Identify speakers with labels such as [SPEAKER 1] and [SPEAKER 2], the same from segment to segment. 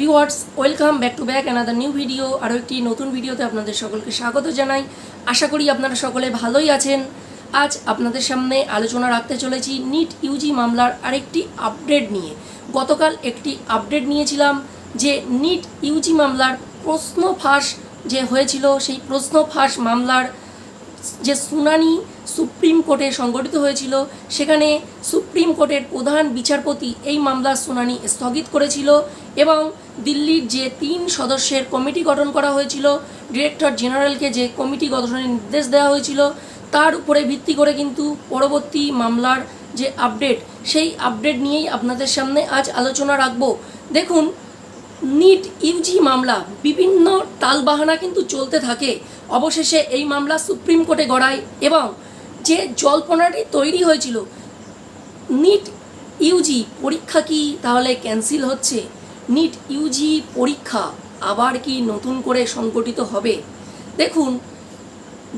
[SPEAKER 1] Viewers, welcome back to back another new video আরও একটি নতুন ভিডিওতে আপনাদের সকলকে স্বাগত জানাই। আশা করি আপনারা সকলে ভালোই আছেন। আজ আপনাদের সামনে আলোচনা রাখতে চলেছি নিট ইউজি মামলার আরেকটি আপডেট নিয়ে। গতকাল একটি আপডেট নিয়েছিলাম যে নিট ইউজি মামলার প্রশ্ন ফাঁস যে হয়েছিল, সেই প্রশ্ন ফাঁস মামলার যে শুনানি সুপ্রিম কোর্টে সংগঠিত হয়েছিল, সেখানে সুপ্রিম কোর্টের প্রধান বিচারপতি এই মামলার শুনানি স্থগিত করেছিল এবং দিল্লির যে তিন সদস্যের কমিটি গঠন করা হয়েছিল, ডিরেক্টর জেনারেলকে যে কমিটি গঠনের নির্দেশ দেওয়া হয়েছিল, তার উপরে ভিত্তি করে কিন্তু পরবর্তী মামলার যে আপডেট, সেই আপডেট নিয়েই আপনাদের সামনে আজ আলোচনা রাখব। দেখুন নিট ইউজি মামলা, বিভিন্ন তালবাহানা কিন্তু চলতে থাকে। অবশেষে এই মামলা সুপ্রিম কোর্টে গড়ায় এবং যে জল্পনাটি তৈরি হয়েছিল, নিট ইউজি পরীক্ষা কি তাহলে ক্যান্সেল হচ্ছে? নিট ইউজি পরীক্ষা আবার কি নতুন করে সংগঠিত হবে? দেখুন,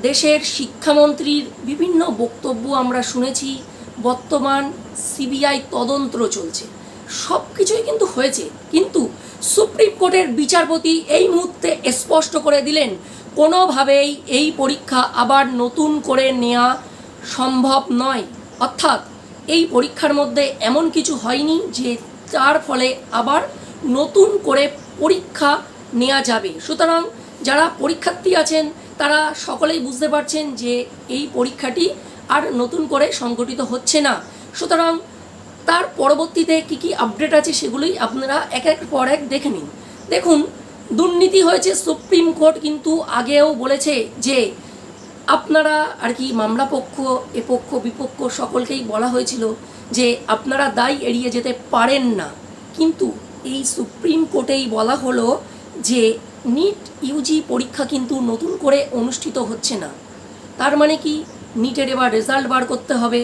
[SPEAKER 1] দেশের শিক্ষামন্ত্রীর বিভিন্ন বক্তব্য আমরা শুনেছি, বর্তমান সিবিআই তদন্ত চলছে। সব কিছুই কিন্তু হয়েছে। কিন্তু সুপ্রিম কোর্টের বিচারপতি এই মুহূর্তে স্পষ্ট করে দিলেন, কোনোভাবেই এই পরীক্ষা আবার নতুন করে নেওয়া সম্ভব নয়। অর্থাৎ এই পরীক্ষার মধ্যে এমন কিছু হয়নি যে তার ফলে আবার নতুন করে পরীক্ষা নেওয়া যাবে। সুতরাং যারা পরীক্ষার্থী আছেন, তারা সকলেই বুঝতে পারছেন যে এই পরীক্ষাটি আর নতুন করে সংগঠিত হচ্ছে না। সুতরাং তার পরবর্তীতে কি কি আপডেট আছে সেগুলোই আপনারা এক এক পর এক দেখে নিন। দেখুন, দুর্নীতি হয়েছে সুপ্রিম কোর্ট কিন্তু আগেও বলেছে যে আপনারা আর কি মামলা পক্ষ, এ পক্ষ, বিপক্ষ সকলকেই বলা হয়েছিল যে আপনারা দায় এড়িয়ে যেতে পারেন না। কিন্তু এই সুপ্রিম কোর্টেই বলা হলো যে নিট ইউজি পরীক্ষা কিন্তু নতুন করে অনুষ্ঠিত হচ্ছে না। তার মানে কি? নিটের এবার রেজাল্ট বার করতে হবে।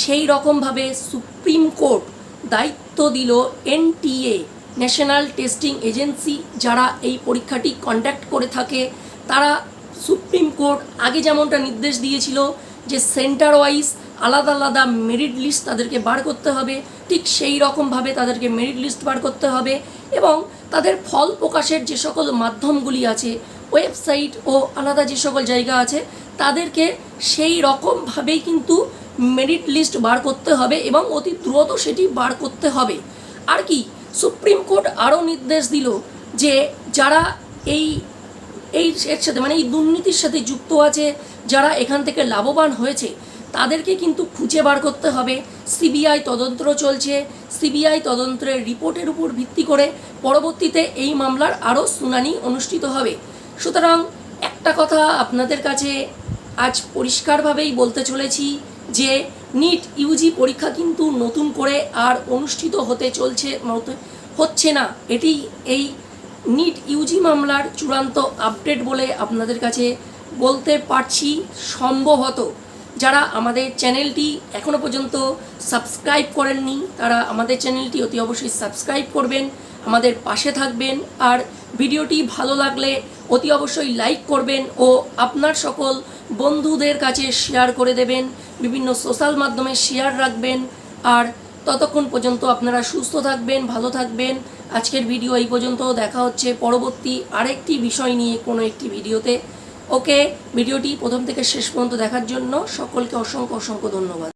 [SPEAKER 1] সেই রকমভাবে সুপ্রিম কোর্ট দায়িত্ব দিল এনটিএ ন্যাশনাল টেস্টিং এজেন্সি যারা এই পরীক্ষাটি কন্ডাক্ট করে থাকে। তারা সুপ্রিম কোর্ট আগে যেমনটা নির্দেশ দিয়েছিল যে সেন্টার ওয়াইজ আলাদা আলাদা মেরিট লিস্ট তাদেরকে বার করতে হবে, ঠিক সেই রকমভাবে তাদেরকে মেরিট লিস্ট বার করতে হবে এবং তাদের ফল প্রকাশের যে সকল মাধ্যমগুলি আছে ওয়েবসাইট ও আলাদা যে সকল জায়গা আছে, তাদেরকে সেই রকমভাবেই কিন্তু মেরিট লিস্ট বার করতে হবে এবং অতি দ্রুত সেটি বার করতে হবে। আর কি, সুপ্রিম কোর্ট আরও নির্দেশ দিল যে যারা এই এই এর সাথে মানে এই দুর্নীতির সাথে যুক্ত আছে, যারা এখান থেকে লাভবান হয়েছে, তাদেরকে কিন্তু খুঁজে বার করতে হবে। সিবিআই তদন্ত চলছে। সিবিআই তদন্তের রিপোর্টের উপর ভিত্তি করে পরবর্তীতে এই মামলার আরও শুনানি অনুষ্ঠিত হবে। সুতরাং একটা কথা আপনাদের কাছে আজ পরিষ্কারভাবেই বলতে চলেছি। যে নিট ইউজি পরীক্ষা কিন্তু নতুন করে আর অনুষ্ঠিত হতে চলছে হচ্ছে না। এটি এই নিট ইউজি মামলার চূড়ান্ত আপডেট বলে আপনাদের কাছে বলতে পারছি সম্ভবত। যারা আমাদের চ্যানেলটি এখনও পর্যন্ত সাবস্ক্রাইব করেননি, তারা আমাদের চ্যানেলটি অতি অবশ্যই সাবস্ক্রাইব করবেন, আমাদের পাশে থাকবেন, আর ভিডিওটি ভালো লাগলে অতি অবশ্যই লাইক করবেন ও আপনার সকল বন্ধুদের কাছে শেয়ার করে দেবেন, বিভিন্ন সোশ্যাল মাধ্যমে শেয়ার রাখবেন, আর ততক্ষণ পর্যন্ত আপনারা সুস্থ থাকবেন, ভালো থাকবেন। আজকের ভিডিও এই পর্যন্ত, দেখা হচ্ছে পরবর্তী আরেকটি বিষয় নিয়ে কোনো একটি ভিডিওতে। ওকে, ভিডিওটি প্রথম থেকে শেষ পর্যন্ত দেখার জন্য সকলকে অসংখ্য অসংখ্য ধন্যবাদ।